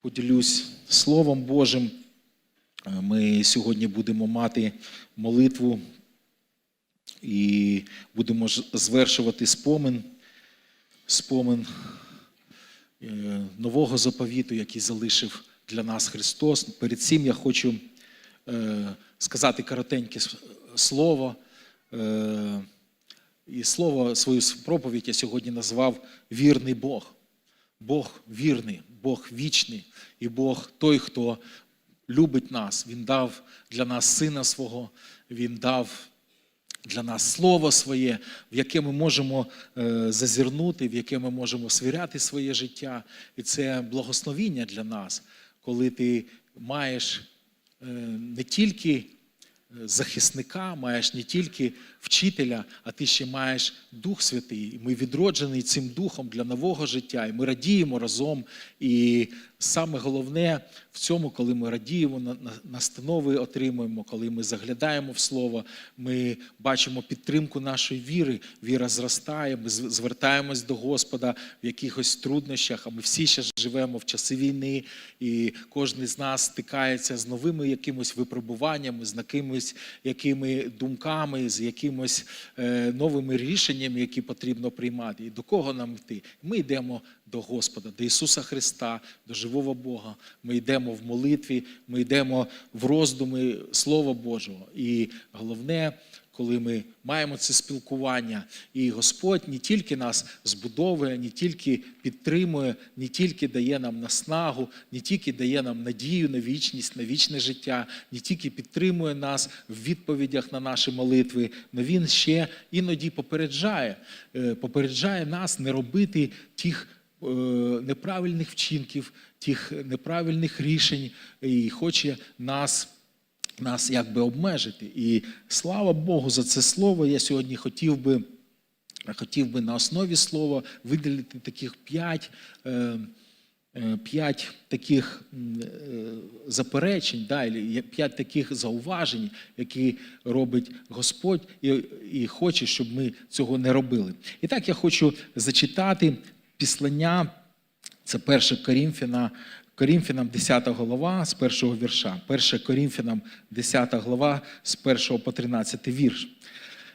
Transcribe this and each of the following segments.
поділюсь Словом Божим. Е, Ми сьогодні будемо мати молитву і будемо звершувати спомин, спомин е, нового заповіту, який залишив для нас Христос. Перед цим я хочу е, сказати коротеньке слово. І слово, свою проповідь я сьогодні назвав вірний Бог. Бог вірний, Бог вічний, і Бог той, хто любить нас. Він дав для нас сина свого, Він дав для нас слово своє, в яке ми можемо е, зазирнути, в яке ми можемо свіряти своє життя. І це благословіння для нас, коли ти маєш е, не тільки е, захисника, маєш не тільки вчителя, а ти ще маєш Дух Святий. Ми відроджені цим духом для нового життя, і ми радіємо разом. І саме головне в цьому, коли ми радіємо, на- на- настанови отримуємо, коли ми заглядаємо в слово, ми бачимо підтримку нашої віри. Віра зростає, ми звертаємось до Господа в якихось труднощах. А ми всі ще живемо в часи війни, і кожен з нас стикається з новими якимось випробуваннями, з якимись якими думками, з якимось е, новими рішеннями, які потрібно приймати. І до кого нам йти? Ми йдемо до Господа, до Ісуса Христа, до живого Бога. Ми йдемо в молитві, ми йдемо в роздуми Слова Божого. І головне, коли ми маємо це спілкування, і Господь не тільки нас збудовує, не тільки підтримує, не тільки дає нам наснагу, не тільки дає нам надію на вічність, на вічне життя, не тільки підтримує нас в відповідях на наші молитви, але Він ще іноді попереджає, е, попереджає нас не робити тих е, неправильних вчинків, тих неправильних рішень, і хоче нас нас якби обмежити. І слава Богу за це слово. Я сьогодні хотів би, хотів би на основі слова виділити таких п'ять. Е, е, П'ять таких е, заперечень, да, п'ять таких зауважень, які робить Господь, і, і хоче, щоб ми цього не робили. І так я хочу зачитати післання, це 1 Корінфяна, Корінфянам 10 глава з першого вірша. 1 Корінфянам 10 глава з 1 по 13 вірш.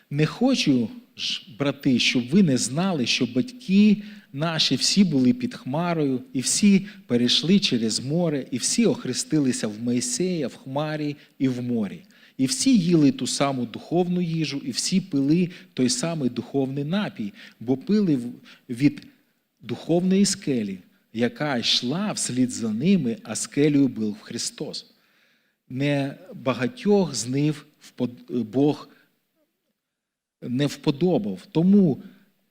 Не хочу ж, брати, щоб ви не знали, що батьки наші всі були під хмарою, і всі перейшли через море, і всі охрестилися в Моїсея, в хмарі і в морі. І всі їли ту саму духовну їжу, і всі пили той самий духовний напій, бо пили від духовної скелі, яка йшла вслід за ними, а скелею був Христос. Не багатьох з них Бог не вподобав. Тому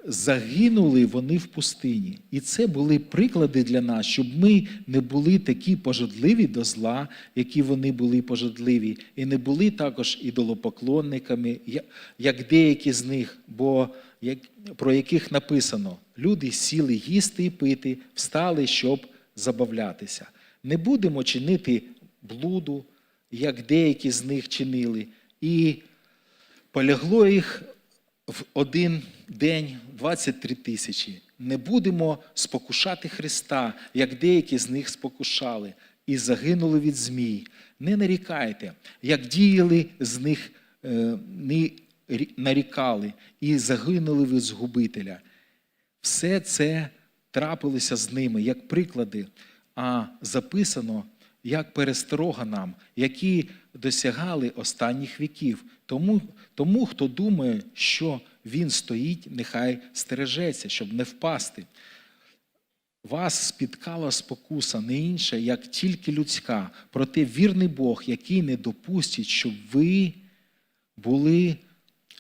загинули вони в пустині. І це були приклади для нас, щоб ми не були такі пожадливі до зла, які вони були пожадливі, і не були також ідолопоклонниками, як деякі з них, бо про яких написано: люди сіли їсти і пити, встали, щоб забавлятися. Не будемо чинити блуду, як деякі з них чинили, і полягло їх в один день 23 тисячі. Не будемо спокушати Христа, як деякі з них спокушали, і загинули від змій. Не нарікайте, як діяли з них, е, нарікали, і загинули від згубителя. Все це трапилося з ними як приклади, а записано як пересторога нам, які досягали останніх віків. Тому, тому хто думає, що він стоїть, нехай стережеться, щоб не впасти. Вас спіткала спокуса не інша, як тільки людська, проте вірний Бог, який не допустить, щоб ви були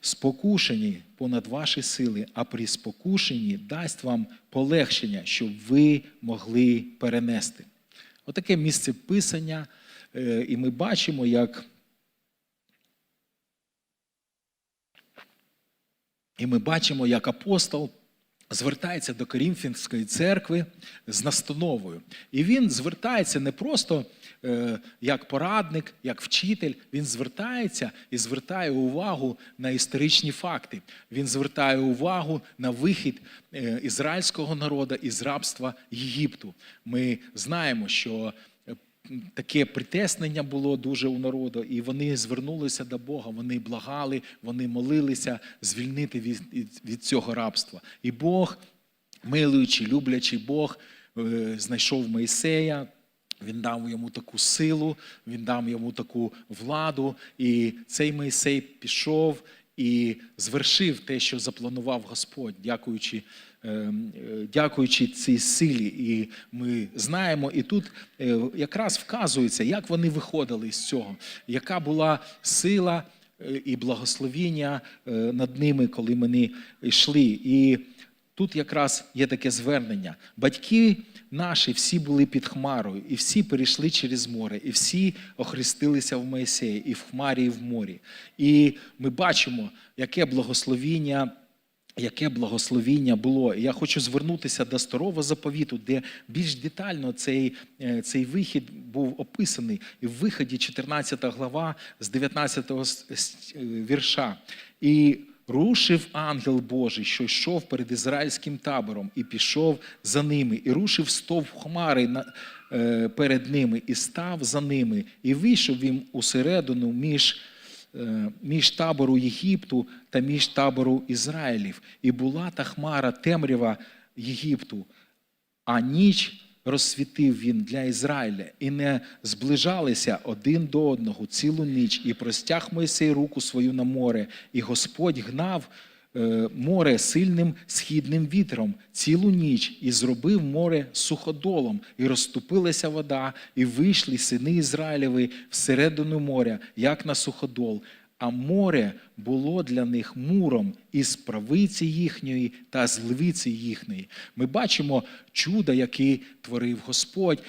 спокушені понад ваші сили, а при спокушенні дасть вам полегшення, щоб ви могли перенести. Отаке місце писання, е, і ми бачимо, як і ми бачимо, як апостол звертається до Корінфянської церкви з настановою. І він звертається не просто е, як порадник, як вчитель, він звертається і звертає увагу на історичні факти. Він звертає увагу на вихід е, ізраїльського народу із рабства Єгипту. Ми знаємо, що таке притеснення було дуже у народу, і вони звернулися до Бога, вони благали, вони молилися звільнити від, від- цього рабства. І Бог, милуючий, люблячий Бог, е, знайшов Моїсея. Він дав йому таку силу, він дав йому таку владу, і цей Моїсей пішов і звершив те, що запланував Господь, дякуючи, дякуючи цій силі. І ми знаємо, і тут е, якраз вказується, як вони виходили з цього, яка була сила е, і благословіння е, над ними, коли вони йшли. І Тут якраз є таке звернення. Батьки наші всі були під хмарою, і всі перейшли через море, і всі охрестилися в Моїсеї, і в хмарі, і в морі. І ми бачимо, яке благословіння. Яке благословіння було. Я хочу звернутися до старого заповіту, де більш детально цей, е, цей вихід був описаний. І в виході 14 глава з 19 с- с- е, вірша. І рушив ангел Божий, що йшов перед ізраїльським табором, і пішов за ними, і рушив стовп хмари е, перед ними, і став за ними, і вийшов він усередину між між табору Єгипту та між табору Ізраїлів. І була та хмара темрява Єгипту, а ніч розсвітив він для Ізраїля, і не зближалися один до одного цілу ніч, і простяг Мойсей руку свою на море, і Господь гнав е, море сильним східним вітром цілу ніч, і зробив море суходолом, і розступилася вода, і вийшли сини Ізраїлеви всередину моря, як на суходол. А море було для них муром із правиці їхньої та з левиці їхньої. Ми бачимо чудо, яке творив Господь,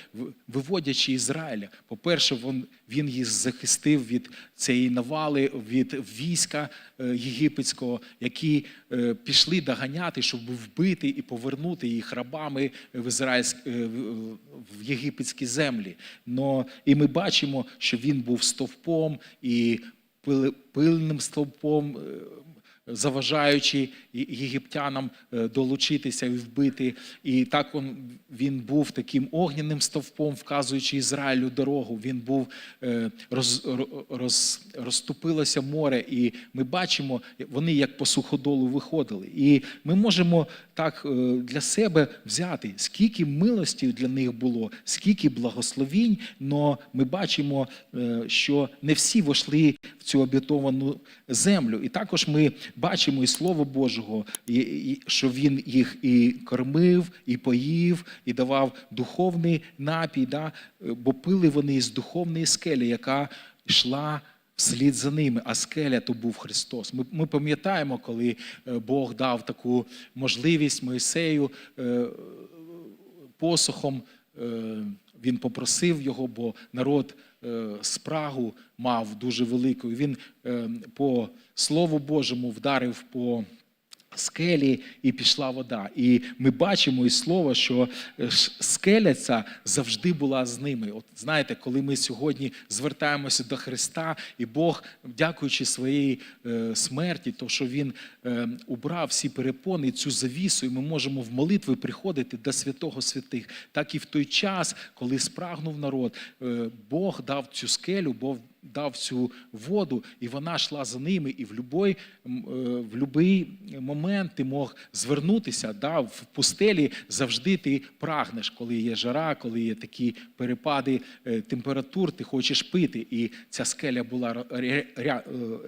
виводячи Ізраїля. По-перше, він, їх захистив від цієї навали, від війська е, єгипетського, які е, пішли доганяти, щоб вбити і повернути їх рабами в, ізраїльськ, е, в- єгипетські землі. Но, і ми бачимо, що він був стовпом і пильним стовпом, е, заважаючи єгиптянам е, долучитися і вбити. І так він був таким огняним стовпом, вказуючи Ізраїлю дорогу. Він був е, роз, роз, розступилося море, і ми бачимо, вони як по суходолу виходили. І ми можемо так е, для себе взяти, скільки милості для них було, скільки благословінь, але ми бачимо, що не всі війшли в цю обітовану землю. І також ми бачимо і Слово Божого, і- і- що Він їх і кормив, і поїв, і давав духовний напій, да? бо пили вони із духовної скелі, яка йшла вслід за ними, а скеля то був Христос. Ми, ми пам'ятаємо, коли е, Бог дав таку можливість Моїсею е, посохом. е, Він попросив його, бо народ е, спрагу мав дуже велику. Він е, по Слову Божому вдарив по скелі і пішла вода. І ми бачимо із слова, що е, скеля ця завжди була з ними. От знаєте, коли ми сьогодні звертаємося до Христа, і Бог, дякуючи своїй е, смерті, то що Він е, убрав всі перепони, цю завісу, і ми можемо в молитви приходити до святого святих. Так і в той час, коли спрагнув народ, Бог дав цю скелю, Бог дав цю воду, і вона йшла за ними, і в будь-який в любий момент ти мог звернутися. Да, в пустелі завжди ти прагнеш, коли є жара, коли є такі перепади е, температур, ти хочеш пити. І ця скеля була е,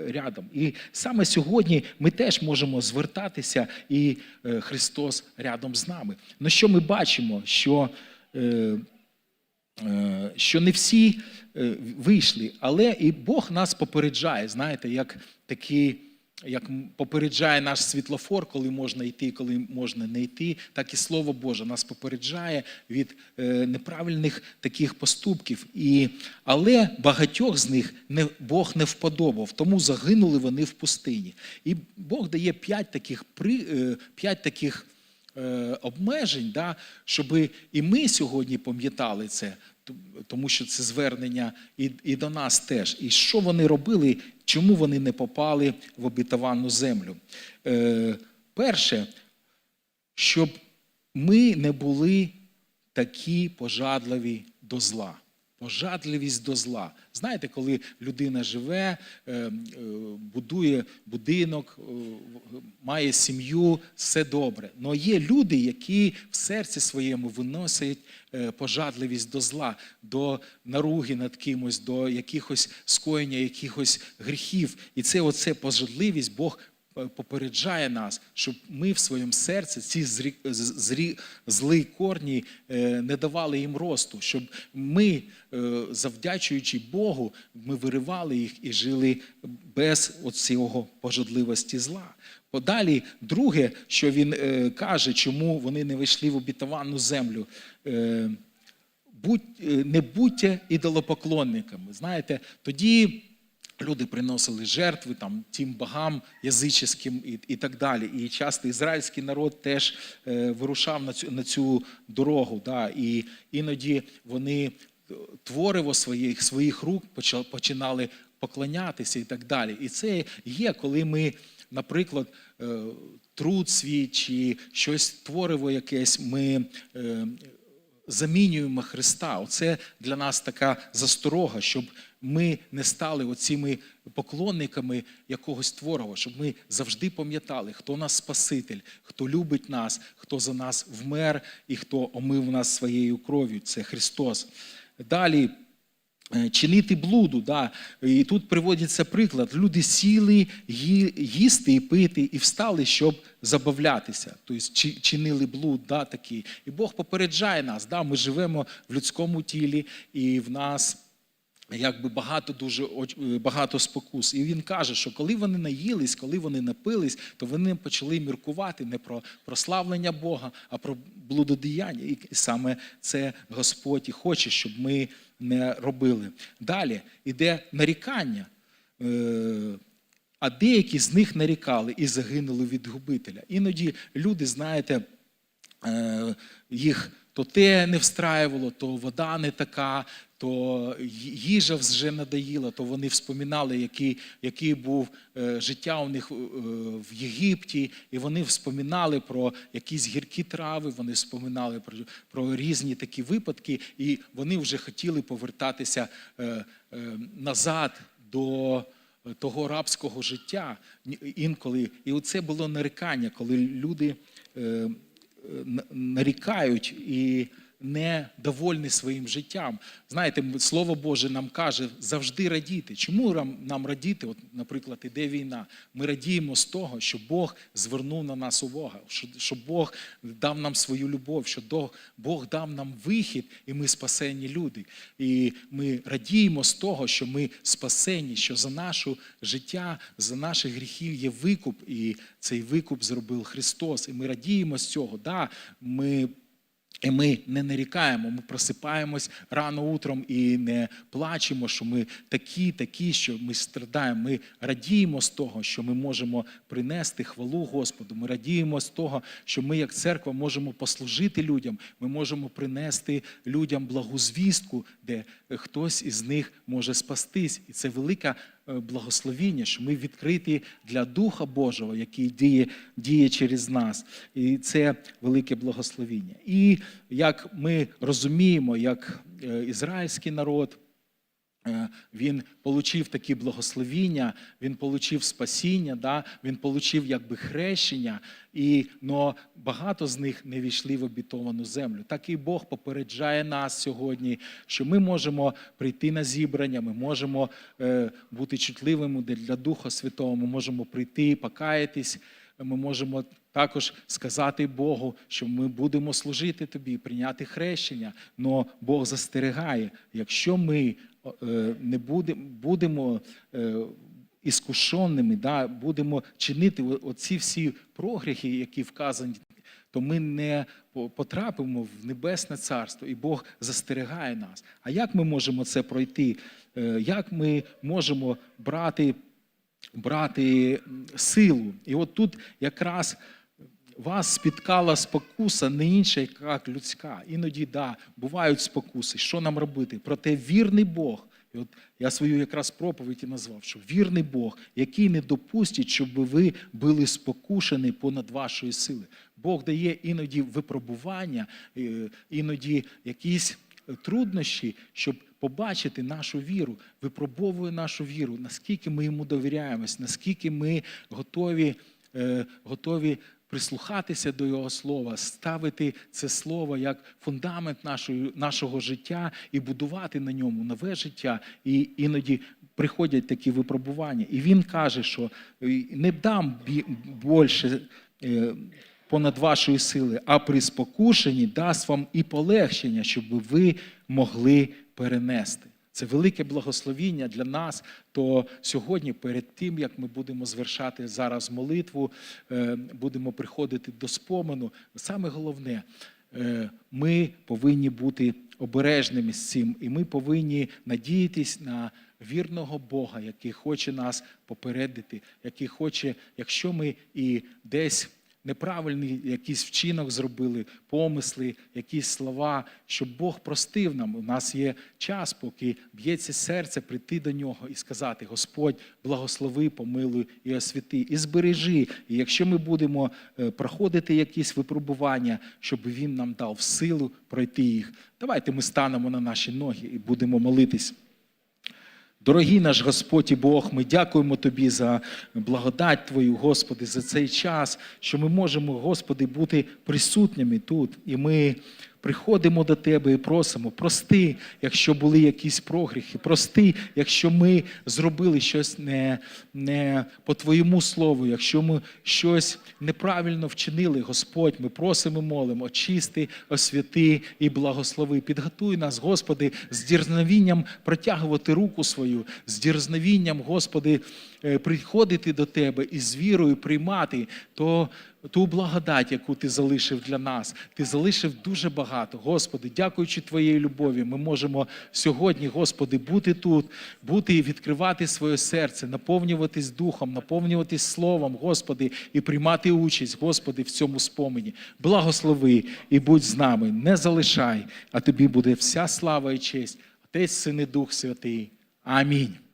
рядом. І саме сьогодні ми теж можемо звертатися, і е, Христос рядом з нами. Ну що ми бачимо? Що е, е, що не всі е, вийшли, але і Бог нас попереджає, знаєте, як такий. Як попереджає наш світлофор, коли можна йти, коли можна не йти, так і Слово Боже нас попереджає від е, неправильних таких поступків. І, але багатьох з них не, Бог не вподобав, тому загинули вони в пустині. І Бог дає п'ять таких, при, е, п'ять таких е, обмежень, да, щоб і ми сьогодні пам'ятали це, тому що це звернення і, і до нас теж. І що вони робили, чому вони не попали в обітовану землю? Е, перше, щоб ми не були такі пожадливі до зла. Пожадливість до зла. Знаєте, коли людина живе, е, е, будує будинок, е, має сім'ю, все добре. Але є люди, які в серці своєму виносять пожадливість до зла, до наруги над кимось, до якихось скоєння, якихось гріхів. І це оце пожадливість Бог попереджає нас, щоб ми в своєму серці ці зрі, зрі, злі корні е, не давали їм росту, щоб ми, е, завдячуючи Богу, ми виривали їх і жили без оцього пожадливості зла. Подалі, друге, що він е, каже, чому вони не вийшли в обітовану землю. Е, будь, е, не будьте ідолопоклонниками. Знаєте, тоді люди приносили жертви там, тим богам язичським і, і так далі. І часто ізраїльський народ теж е, вирушав на цю, на цю дорогу. Да, і іноді вони е, твориво своїх, своїх рук починали поклонятися і так далі. І це є, коли ми, наприклад, е, труд свій чи щось твориво якесь ми. е, замінюємо Христа. Оце для нас така засторога, щоб ми не стали оціми поклонниками якогось творога, щоб ми завжди пам'ятали, хто нас Спаситель, хто любить нас, хто за нас вмер і хто омив нас своєю кров'ю. Це Христос. Далі. е, Чинити блуду, да. і тут приводиться приклад. Люди сіли їсти і пити, і встали, щоб забавлятися. Тобто чи- чинили блуд, да, такий. І Бог попереджає нас. Да, ми живемо в людському тілі, і в нас якби багато дуже е, багато спокус. І він каже, що коли вони наїлись, коли вони напились, то вони почали міркувати не про прославлення Бога, а про блудодіяння. І саме це Господь і хоче, щоб ми не робили. Далі іде нарікання. Е, А деякі з них нарікали і загинули від губителя. Іноді люди, знаєте, е, їх то те не встраювало, то вода не така, то їжа вже надоїла, то вони вспоминали, який, який був е, життя у них е, в Єгипті, і вони вспоминали про якісь гіркі трави, вони вспоминали про, про різні такі випадки, і вони вже хотіли повертатися е, назад до того рабського життя інколи. І оце було нарікання, коли люди нарікають і не довольні своїм життям. Знаєте, Слово Боже нам каже завжди радіти. Чому нам, радіти? От, наприклад, іде війна. Ми радіємо з того, що Бог звернув на нас увагу, що, Бог дав нам свою любов, що Бог дав нам вихід, і ми спасені люди. І ми радіємо з того, що ми спасені, що за наше життя, за наші гріхів є викуп, і цей викуп зробив Христос. І ми радіємо з цього. Да, ми і ми не нарікаємо, ми просипаємось рано утром і не плачемо, що ми такі, такі, що ми страдаємо. Ми радіємо з того, що ми можемо принести хвалу Господу. Ми радіємо з того, що ми, як церква, можемо послужити людям. Ми можемо принести людям благу звістку, де хтось із них може спастись. І це велика благословіння, що ми відкриті для Духа Божого, який діє, діє через нас. І це велике благословіння. І як ми розуміємо, як е, ізраїльський народ. Е, Він отримав такі благословіння, він отримав спасіння, да? він отримав якби хрещення, і, но багато з них не війшли в обітовану землю. Так і Бог попереджає нас сьогодні, що ми можемо прийти на зібрання, ми можемо е, бути чутливими для Духа Святого, ми можемо прийти, покаятись, ми можемо також сказати Богу, що ми будемо служити тобі, прийняти хрещення. Но Бог застерігає, якщо ми е, не будемо, е, іскушеними, да, будемо чинити оці всі прогріхи, які вказані, то ми не потрапимо в небесне царство, і Бог застерігає нас. А як ми можемо це пройти? Е, Як ми можемо брати брати силу. І от тут якраз вас спіткала спокуса не інша, як людська. Іноді, да, бувають спокуси. Що нам робити? Проте вірний Бог. І от я свою якраз проповідь і назвав, що вірний Бог, який не допустить, щоб ви були спокушені понад вашої сили. Бог дає іноді випробування, е, іноді якісь труднощі, щоб побачити нашу віру, випробовує нашу віру, наскільки ми йому довіряємось, наскільки ми готові, е, готові прислухатися до Його слова, ставити це слово як фундамент нашої, нашого життя і будувати на ньому нове життя. І іноді приходять такі випробування. І він каже, що е, не дам бі- більше. Понад вашої сили, а при спокушенні дасть вам і полегшення, щоб ви могли перенести. Це велике благословіння для нас. То сьогодні, перед тим як ми будемо звершати зараз молитву, е, будемо приходити до спомену. Саме головне, е, ми повинні бути обережними з цим, і ми повинні надіятись на вірного Бога, який хоче нас попередити, який хоче, якщо ми і десь неправильний якийсь вчинок зробили, помисли, якісь слова, щоб Бог простив нам. У нас є час, поки б'ється серце, прийти до нього і сказати: Господь, благослови, помилуй і освяти, і збережи. І якщо ми будемо е, проходити якісь випробування, щоб він нам дав силу пройти їх. Давайте ми станемо на наші ноги і будемо молитись. Дорогий наш Господь і Бог, ми дякуємо Тобі за благодать Твою, Господи, за цей час, що ми можемо, Господи, бути присутніми тут. І ми приходимо до Тебе і просимо, прости, якщо були якісь прогріхи, прости, якщо ми зробили щось не, не по Твоєму слову, якщо ми щось неправильно вчинили, Господь, ми просимо, молимо, очисти, освяти і благослови. Підготуй нас, Господи, з дірзновінням протягувати руку свою, з дірзновінням, Господи, приходити до Тебе і з вірою приймати то, ту благодать, яку Ти залишив для нас. Ти залишив дуже багато. Господи, дякуючи Твоєї любові, ми можемо сьогодні, Господи, бути тут, бути і відкривати своє серце, наповнюватись духом, наповнюватись словом, Господи, і приймати участь, Господи, в цьому спомені. Благослови і будь з нами, не залишай, а Тобі буде вся слава і честь. Отець, Син і Дух Святий. Амінь.